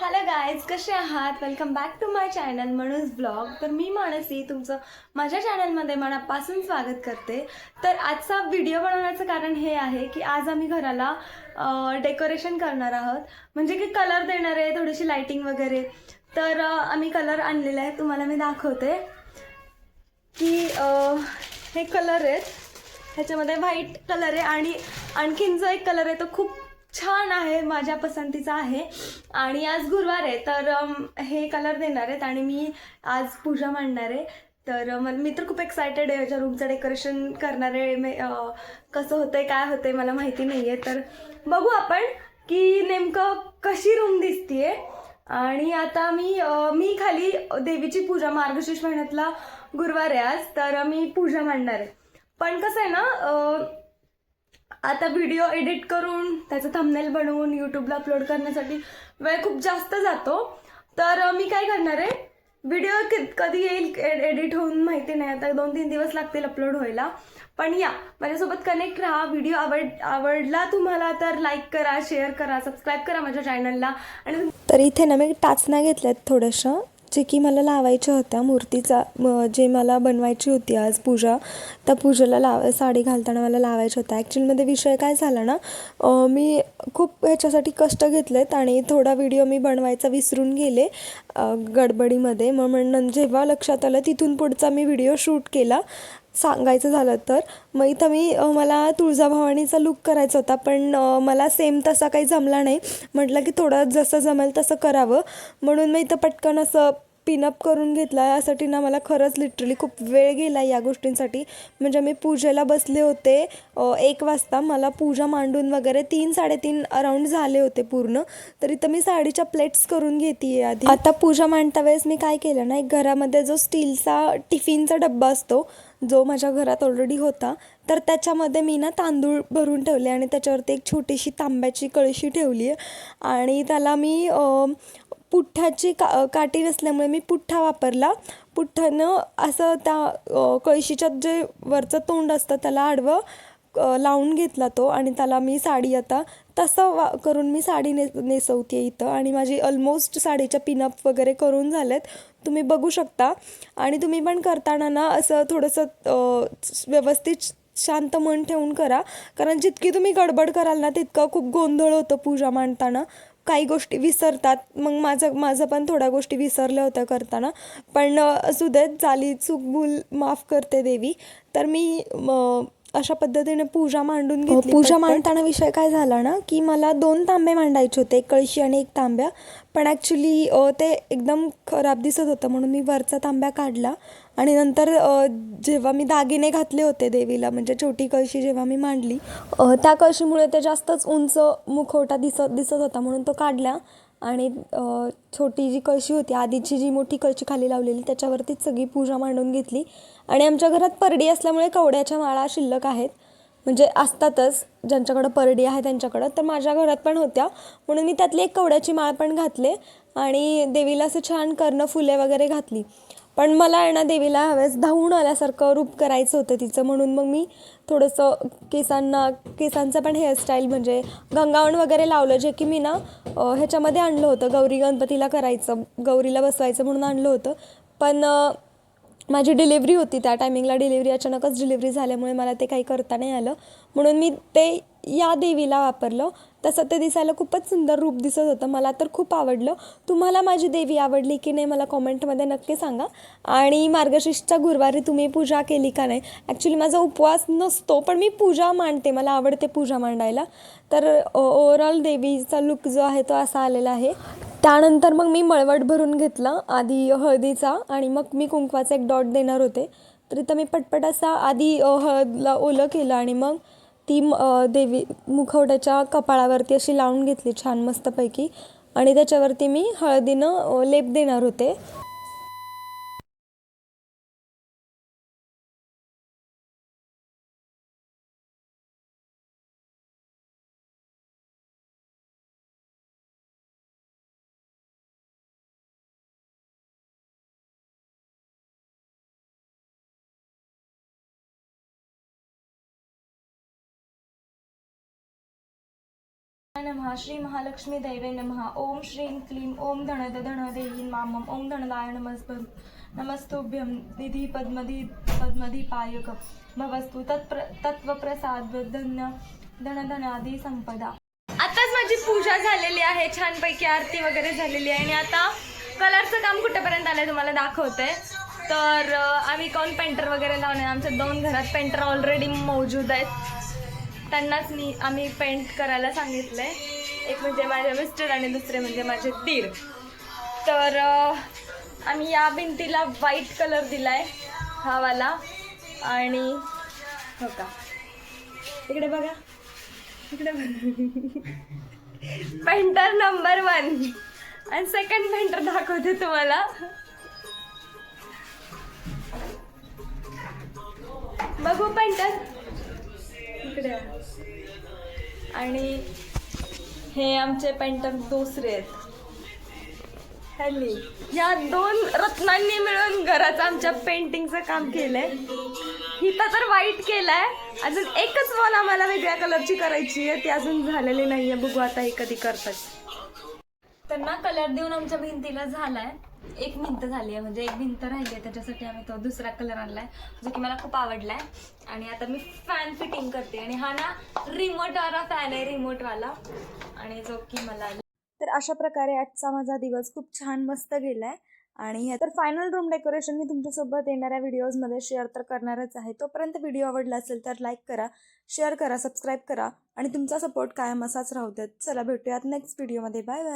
Hello guys कसे आहात? Welcome back to my channel म्हणून ब्लॉग तर मी मानसी तुमचं माझ्या चॅनलमध्ये मनापासून स्वागत करते. तर आजचा व्हिडिओ बनवण्याचं कारण हे आहे की आज आम्ही घराला डेकोरेशन करणार आहोत. म्हणजे की कलर देणार आहे थोडीशी लाईटिंग वगैरे. तर आम्ही कलर आणलेले आहे तुम्हाला मी दाखवते की हे कलर आहेत. ह्याच्यामध्ये व्हाईट कलर आहे आणि आणखीन जो एक कलर आहे तो खूप छान आहे माझ्या पसंतीचा आहे. आणि आज गुरुवार आहे तर हे कलर देणार आहेत आणि मी आज पूजा मांडणार आहे. तर अम, मी तर खूप एक्सायटेड आहे याच्या रूमचं डेकोरेशन करणार आहे मे कसं होतंय काय होतंय मला माहिती नाही आहे तर बघू आपण की नेमकं कशी रूम दिसतीये. आणि आता मी मी खाली देवीची पूजा मार्गशीर्ष महिन्यातला गुरुवार आहे आज तर मी पूजा मांडणार आहे. पण कसं आहे ना आता व्हिडिओ एडिट करून त्याचं थंबनेल बनवून यूट्यूबला अपलोड करण्यासाठी वेळ खूप जास्त जातो. तर मी काय करणार आहे? व्हिडिओ कधी येईल एडिट होऊन माहिती नाही. आता दोन तीन दिवस लागतील अपलोड व्हायला. पण या माझ्यासोबत कनेक्ट राहा. व्हिडिओ आवड आवडला तुम्हाला तर लाईक करा शेअर करा सबस्क्राईब करा माझ्या चॅनलला आणि तर इथे ना मी टाचण्या घेतल्यात थोडंसं. जे की मला लावायच्या होत्या. मूर्तीचा म- जे मला बनवायची होती आज पूजा त्या पूजेला लाव साडी घालताना मला लावायच्या होत्या. ॲक्च्युअलमध्ये विषय काय झाला ना मी खूप ह्याच्यासाठी कष्ट घेतलेत आणि थोडा व्हिडिओ मी बनवायचा विसरून गेले गडबडीमध्ये. मग म्हणून जेव्हा लक्षात आलं तिथून पुढचा मी व्हिडिओ शूट केला. सांगायचं झालं तर मग इथं मी मला तुळजाभवानीचा लुक करायचा होता पण मला सेम तसा काही जमला नाही. म्हटलं की थोडं जसं जमेल तसं करावं. म्हणून मी इथं पटकन असं पिनअप करून घेतला यासाठी ना मला खरंच लिटरली खूप वेळ गेला या गोष्टींसाठी. म्हणजे मी पूजेला बसले होते एक वाजता. मला पूजा मांडून वगैरे तीन साडेतीन अराऊंड झाले होते पूर्ण. तर इथं मी साडीच्या प्लेट्स करून घेते आधी. आता पूजा मांडता वेळेस मी काय केलं ना एक घरामध्ये जो स्टीलचा टिफिनचा डब्बा असतो जो माझ्या घरात ऑलरेडी होता तर त्याच्यामध्ये मी ना तांदूळ भरून ठेवले आणि त्याच्यावरती एक छोटीशी तांब्याची कळशी ठेवली आहे आणि त्याला मी पुठ्ठाची का काठी नसल्यामुळे मी पुठ्ठा वापरला. पुठ्ठानं असं त्या कळशीच्या कळशीच्यात जे वरचं तोंड असतं त्याला आडवं लावून घेतला तो आणि त्याला मी साडी आता तसं वा करून मी साडी ने नेसवते इथं. आणि माझी ऑलमोस्ट साडीच्या पिनअप वगैरे करून झालेत. तुम्ही बघू शकता. आणि तुम्ही पण करताना ना असं थोडंसं व्यवस्थित शांत मन ठेवून करा. कारण जितकी तुम्ही गडबड कराल ना तितकं खूप गोंधळ होतं पूजा मांडताना. काही गोष्टी विसरतात. मग माझं माझं पण थोड्या गोष्टी विसरल्या होत्या करताना. पण असू देत झाली चूक भूल माफ करते देवी. तर मी म, अशा पद्धतीने पूजा मांडून घेतली पूजा मांडताना विषय काय झाला ना की मला दोन तांबे मांडायचे होते एक कळशी आणि एक तांब्या. पण ॲक्च्युली ते एकदम खराब दिसत होतं म्हणून मी वरचा तांब्या काढला. आणि नंतर जेव्हा मी दागिने घातले होते देवीला म्हणजे छोटी कळशी जेव्हा मी मांडली त्या कळशीमुळे ते जास्तच उंच मुखवटा दिसत दिसत होता म्हणून तो काढला. आणि छोटी जी कळशी होती आधीची जी मोठी कळशी खाली लावलेली त्याच्यावरतीच सगळी पूजा मांडून घेतली. आणि आमच्या घरात परडी असल्यामुळे कवड्याच्या माळा शिल्लक आहेत. म्हणजे असतातच ज्यांच्याकडं परडी आहे त्यांच्याकडं तर माझ्या घरात पण होत्या. म्हणून मी त्यातली एक कवड्याची माळ पण घातले आणि देवीला असं छान कर्ण फुले वगैरे घातली. पण मला आहे ना देवीला हवेस धावून आल्यासारखं रूप करायचं होतं तिचं. म्हणून मग मी थोडंसं केसांना केसांचं पण हेअरस्टाईल म्हणजे गंगावण वगैरे लावलं जे की मी ना ह्याच्यामध्ये आणलं होतं. गौरी गणपतीला करायचं गौरीला बसवायचं म्हणून आणलं होतं. पण माझी डिलिव्हरी होती त्या टायमिंगला. डिलिव्हरी अचानकच डिलिव्हरी झाल्यामुळे मला ते काही करता नाही आलं. म्हणून मी ते या देवीला वापरलं. तसं ते दिसायला खूपच सुंदर रूप दिसत होतं. मला तर खूप आवडलं. तुम्हाला माझी देवी आवडली की नाही मला कॉमेंटमध्ये नक्की सांगा. आणि मार्गशीर्षच्या गुरुवारी तुम्ही पूजा केली का नाही? ॲक्च्युली माझा उपवास नसतो पण मी पूजा मांडते. मला आवडते पूजा मांडायला. तर ओवरऑल देवीचा लुक जो आहे तो असा आलेला आहे. त्यानंतर मग मी मळवट भरून घेतलं आधी हळदीचा आणि मग मी कुंकवाचा एक डॉट देणार होते. तर इथं मी पटपट असा आधी हळदला ओलं केलं आणि मग ती देवी मुखवट्याच्या कपाळावरती अशी लावून घेतली छान मस्तपैकी. आणि त्याच्यावरती मी हळदीनं लेप देणार होते. नमः. श्री महालक्ष्मी दैवे नमः. ओम श्रीं क्लीं. ओम धनद धन देयी मामम ओम धनदाय नमस्भ नमस्तुभ्यं निधी पद्मधी पद्मधीपायक भवस्तु तत्प्र तत्वप्रसाद धन्य धनधनादी संपदा. आताच माझी पूजा झालेली आहे. छानपैकी आरती वगैरे झालेली आहे. आणि आता कलरचं काम कुठेपर्यंत आलंय तुम्हाला दाखवते. तर आम्ही कोण पेंटर वगैरे लावणार? आमच्या दोन घरात पेंटर ऑलरेडी मौजूद आहेत. त्यांनाच मी आम्ही पेंट करायला सांगितलं आहे एक म्हणजे माझे मिस्टर आणि दुसरे म्हणजे माझे दीर. तर आम्ही या भिंतीला व्हाईट कलर दिला आहे हा वाला. आणि हो का? इकडे बघा. इकडे बघा. पेंटर नंबर वन आणि सेकंड पेंटर दाखवते तुम्हाला. बघू पेंटर इकडे. आणि हे आमचे पेंटर दुसरे आहेत. हल्ली या दोन रत्नांनी मिळून घराचं आमच्या पेंटिंगचं काम केलंय. हिता तर वाईट केलाय. अजून एकच वॉल आम्हाला वेगळ्या कलरची करायची आहे. ती अजून झालेली नाहीये. बघू आता हे कधी करतात. त्यांना कलर देऊन आमच्या भिंतीला झालाय. एक भिंत झाली आहे. म्हणजे एक भिंत राहिली आहे. त्याच्यासाठी आम्ही तो दुसरा कलर आणलाय जो की मला खूप आवडलाय. आणि आता मी फॅन फिटिंग करते. आणि हा ना रिमोट वाला फॅन आहे रिमोट वाला. आणि जो की मला तर अशा प्रकारे आजचा माझा दिवस खूप छान मस्त गेलाय. आणि तर फायनल रूम डेकोरेशन मी तुमच्यासोबत येणाऱ्या व्हिडिओजमध्ये शेअर तर करणारच आहे. तोपर्यंत व्हिडिओ आवडला असेल तर लाईक करा शेअर करा सबस्क्राईब करा. आणि तुमचा सपोर्ट कायम असाच राहू देत. चला भेटूयात नेक्स्ट व्हिडिओमध्ये बाय बाय